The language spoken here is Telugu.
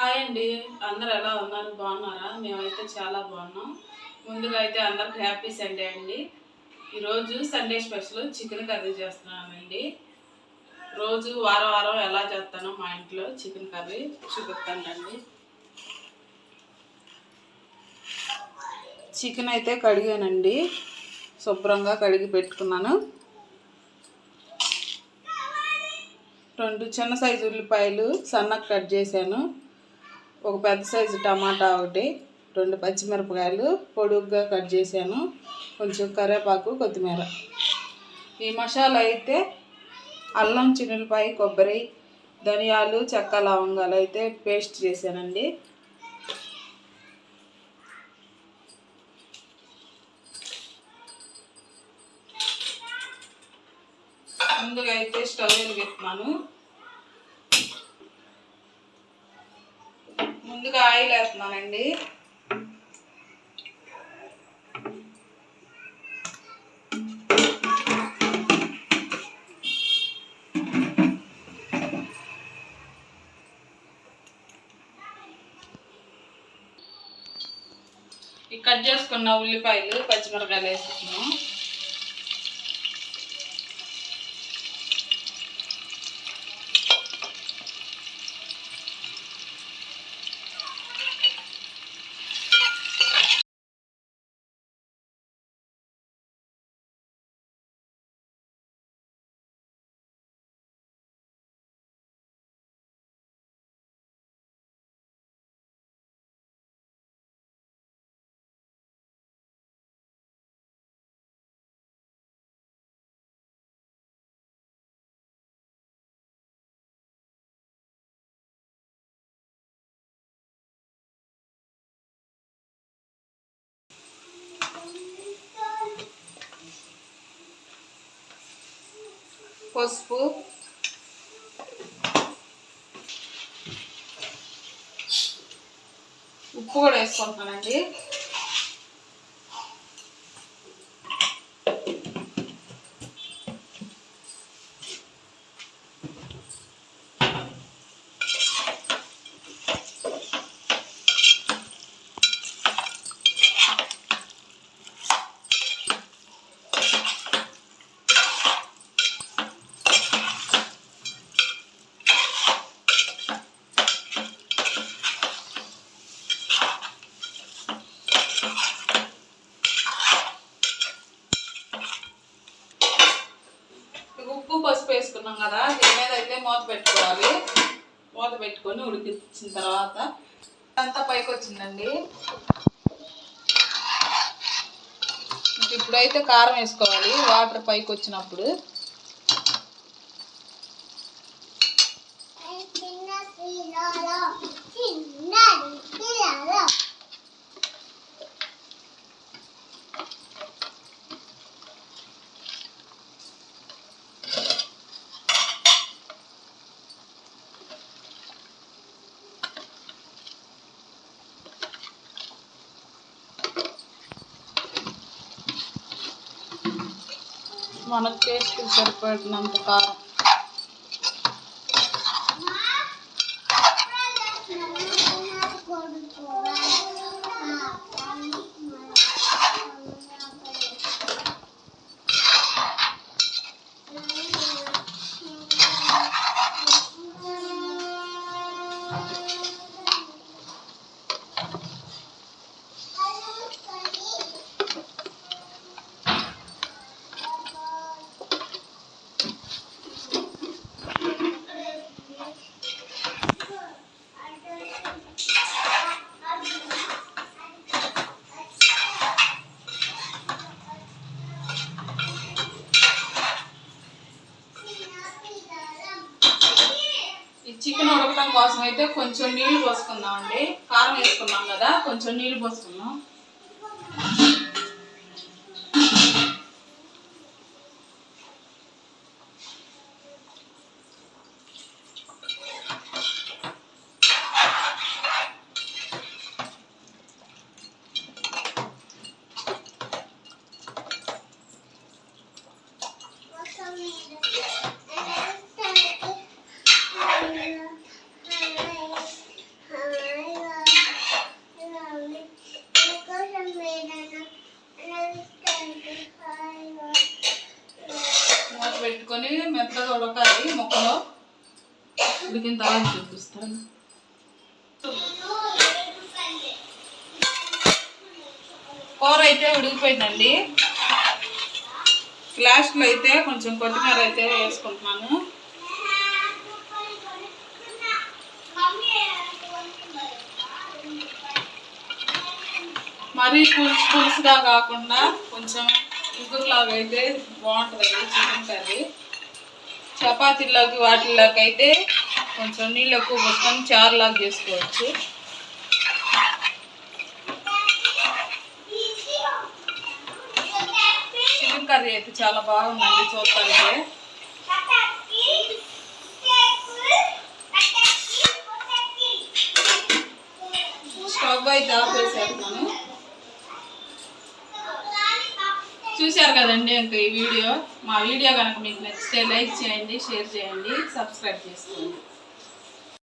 హాయ్ అండి. అందరు ఎలా ఉన్నారు? బాగున్నారా? మేమైతే చాలా బాగున్నాం. ముందుగా అయితే అందరికి హ్యాపీ సండే అండి. ఈరోజు సండే స్పెషల్ చికెన్ కర్రీ చేస్తున్నానండి. రోజు వారం వారం ఎలా చేస్తానో మా ఇంట్లో చికెన్ కర్రీ చూపిస్తానండి. చికెన్ అయితే కడిగానండి. శుభ్రంగా కడిగి పెట్టుకున్నాను. రెండు చిన్న సైజు ఉల్లిపాయలు సన్నగా కట్ చేశాను. ఒక పెద్ద సైజు టమాటా ఒకటి రెండు పచ్చిమిరపకాయలు పొడుగ్గా కట్ చేశాను. కొంచెం కరివేపాకు కొత్తిమీర. ఈ మసాలా అయితే అల్లం చిన్నులపాయ కొబ్బరి ధనియాలు చెక్క లవంగాలు అయితే పేస్ట్ చేశానండి. ముందుగా అయితే స్టవ్ వెలిగిస్తున్నాను. ముందుగా ఆయిల్ వేస్తున్నానండి. ఈ కట్ చేసుకున్న ఉల్లిపాయలు పచ్చిమిరకాయలు వేసుకున్నాం. పసుపు. ఉప్పు కూడా వేసుకుంటున్నానండి. పసుపు వేసుకున్నాం కదా దీని మీద అయితే మూత పెట్టుకోవాలి. మూత పెట్టుకొని ఉడికించిన తర్వాత అంతా పైకి వచ్చిందండి. ఇప్పుడైతే కారం వేసుకోవాలి వాటర్ పైకి వచ్చినప్పుడు. మనకు టేస్ట్కి సరిపడినంత కారం. కారం కోసం అయితే కొంచెం నీళ్ళు పోసుకుందాం అండి కారం వేసుకున్నాం కదా కొంచెం నీళ్ళు పోసుకుందాం. వేసుకొని మెత్తగా ఉడకాలి మొక్కలో. ఉడికిన తర్వాత చూపిస్తాను. కూర అయితే ఉడికిపోయిందండి. లాస్ట్లో అయితే కొంచెం కొత్తిమీర అయితే వేసుకుంటున్నాను. మరీ పులుసు పులుసుగా కాకుండా కొంచెం ఇంకులాగా అయితే బాగుంటుంది చికెన్ కర్రీ. చపాతీలోకి వాటిలోకి అయితే కొంచెం నీళ్ళు ఎక్కువ పోసుకొని చారులాగా చేసుకోవచ్చు. చికెన్ కర్రీ అయితే చాలా బాగుందండి చూస్తానికి స్టవ్ అయితే ఆపేసేస్తున్నాను చూశారు కదండి ఇంకా ఈ వీడియో. మా వీడియో కనుక మీకు నచ్చితే లైక్ చేయండి షేర్ చేయండి సబ్స్క్రైబ్ చేసుకోండి.